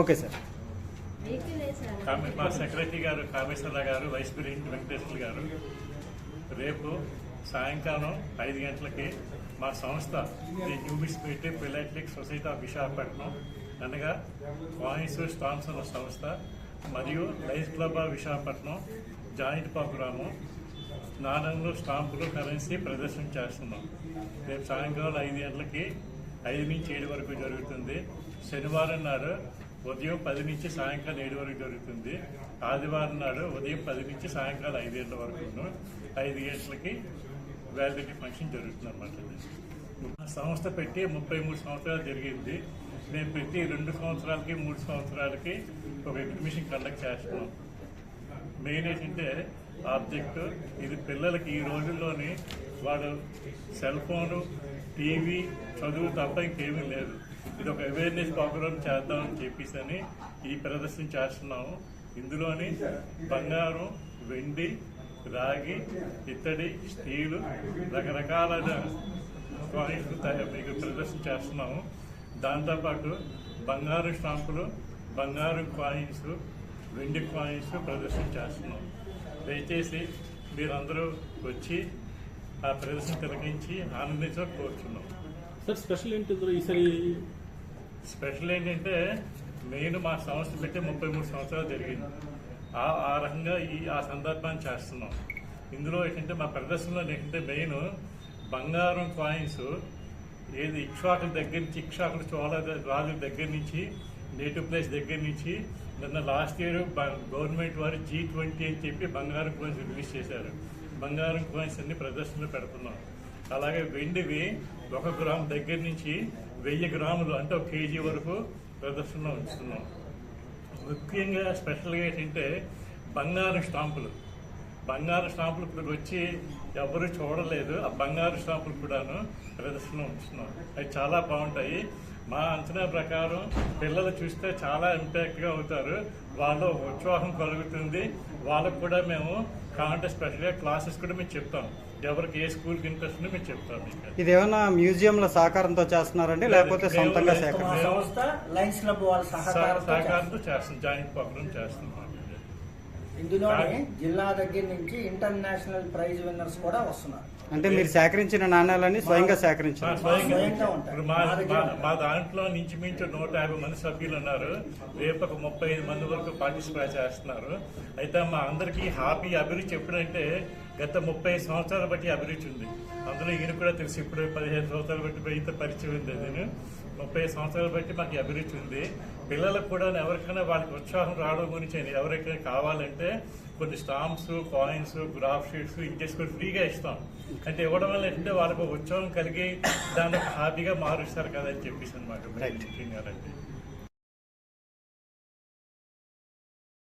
Okay sir. మా secretary గారు కామేశ్వరరావు గారు వైస్ ప్రెసిడెంట్ వెంకటేశ్వర గారు రేపు సాయంకాలం ఐదు గంటలకి మా సంస్థ ది న్యూబిస్ పెట్టి సొసైటీ ఆఫ్ విశాఖపట్నం అనగా కాయిన్స్ థామ్సన్ సంస్థ మరియు life club of Visakhapatnam joint programme నాణ్యంలో స్టాంపులు కరెన్సీ ప్రదర్శన చేస్తున్నాం. రేపు సాయంకాలం ఐదు గంటలకి ఐదు నుంచి ఏడు వరకు జరుగుతుంది. శనివారం నాడు ఉదయం పది నుంచి సాయంకాలం ఏడు వరకు జరుగుతుంది. ఆదివారం నాడు ఉదయం పది నుంచి సాయంకాలం ఐదు గంటల వరకు ఐదు గంటలకి వ్యాలిడిటీ ఫంక్షన్ జరుగుతుంది అనమాట సంస్థ పెట్టి ముప్పై మూడు సంవత్సరాలు జరిగింది. మేము ప్రతి రెండు సంవత్సరాలకి మూడు సంవత్సరాలకి ఒక ఎగ్జిబిషన్ కండక్ట్ చేస్తున్నాం. మెయిన్ ఏంటంటే ఆబ్జెక్ట్ ఇది పిల్లలకి ఈ రోజుల్లోని వాడు సెల్ ఫోను టీవీ చదువు తప్ప ఇంకేమీ లేదు. ఇది ఒక అవేర్నెస్ ప్రోగ్రామ్ చేద్దామని చెప్పేసి అని ఈ ప్రదర్శన చేస్తున్నాము. ఇందులోని బంగారం వెండి రాగి ఇత్తడి స్టీలు రకరకాల మీకు ప్రదర్శన చేస్తున్నాము. దాంతోపాటు బంగారు స్టాంపులు బంగారు కాయిన్స్ వెండి కాయిన్స్ ప్రదర్శన చేస్తున్నాం దయచేసి మీరందరూ వచ్చి ఆ ప్రదర్శన తిలకించి ఆనందించడం కోరుచున్నాం. సార్ స్పెషల్ ఏంటి ఈసారి? స్పెషల్ ఏంటంటే మెయిన్ మా సంస్థ పెట్టి ముప్పై మూడు సంవత్సరాలు జరిగింది. ఆ ఆ రకంగా ఈ ఆ సందర్భాన్ని చేస్తున్నాం. ఇందులో ఏంటంటే మా ప్రదర్శనలో ఏంటంటే మెయిన్ బంగారం కాయిన్స్ ఏది ఇక్ష్వాకుల దగ్గర నుంచి ఇక్ష్వాకుల చోళ రాజుల దగ్గర నుంచి నేటివ్ ప్లేస్ దగ్గర నుంచి నిన్న లాస్ట్ ఇయర్ గవర్నమెంట్ వారు జీ ట్వంటీ అని చెప్పి బంగారం కాయిన్స్ రిలీజ్ చేశారు. బంగారం కాయిన్స్ అన్ని ప్రదర్శనలు పెడుతున్నాం. అలాగే వెండివి ఒక గ్రామ్ దగ్గర నుంచి వెయ్యి గ్రాములు అంటే ఒక కేజీ వరకు ప్రదర్శనలో ఉంచుతున్నాం. ముఖ్యంగా స్పెషల్గా ఏంటంటే బంగారు స్టాంపులు. బంగారు స్టాంపులు ఇప్పుడు వచ్చి ఎవరు చూడలేదు. ఆ బంగారు స్టాంపులు కూడాను ప్రదర్శన ఉంచుతున్నాం. అవి చాలా బాగుంటాయి. మా అంచనా ప్రకారం పిల్లలు చూస్తే చాలా ఇంపాక్ట్గా అవుతారు. వాళ్ళు ఉత్సాహం కలుగుతుంది. వాళ్ళకు కూడా మేము కావాలంటే స్పెషల్గా క్లాసెస్ కూడా మేము చెప్తాం. ఎవరికి ఏ స్కూల్కి ఇంట్రెస్ట్ ఉందో మేము చెప్తాం ఇది ఏమైనా మ్యూజియంల సహకారంతో చేస్తున్నారండి? లేకపోతే సొంతంగా మేము- సేకరణ మా సంస్థ లయన్స్ క్లబ్ వాళ్ళ సహకారంతో చేస్తాం. సహకారంతో చేస్తాం జాయింట్ ప్రోగ్రామ్ చేస్తున్నాం. ఇందులోనే జిల్లా దగ్గర నుంచి ఇంటర్నేషనల్ ప్రైజ్ విన్నర్స్ కూడా వస్తున్నారు. అంటే మీరు సేకరించిన నాణ్యాలన్నీ స్వయంగా సేకరించారు. మా దాంట్లో నుంచి మించు నూట యాభై మంది సభ్యులు ఉన్నారు. రేపు ఒక ముప్పై ఐదు మంది వరకు పార్టిసిపేట్ చేస్తున్నారు. అయితే మా అందరికీ హ్యాపీ అభిరుచి ఎప్పుడంటే గత ముప్పై సంవత్సరాల బట్టి అభిరుచి ఉంది. అందులో ఈయన కూడా తెలుసు ఇప్పుడు పదిహేను సంవత్సరాలు బట్టి ఇంత పరిచయం ఉంది. నేను ముప్పై సంవత్సరాలు బట్టి మాకు అభిరుచి ఉంది. పిల్లలకు కూడా ఎవరికైనా వాళ్ళకి ఉత్సాహం రావడం గురించి ఎవరికైనా కావాలంటే కొన్ని స్టాంప్స్ కాయిన్స్ గ్రాఫ్ షీట్స్ ఇంకేసి కూడా ఫ్రీగా ఇస్తాం. అంటే ఇవ్వడం వల్ల ఏంటంటే వాళ్ళకు ఉత్సాహం కలిగి దాన్ని హాబీగా మారుస్తారు కదా అని చెప్పేసి అనమాట. ముఖ్యంగా అంటే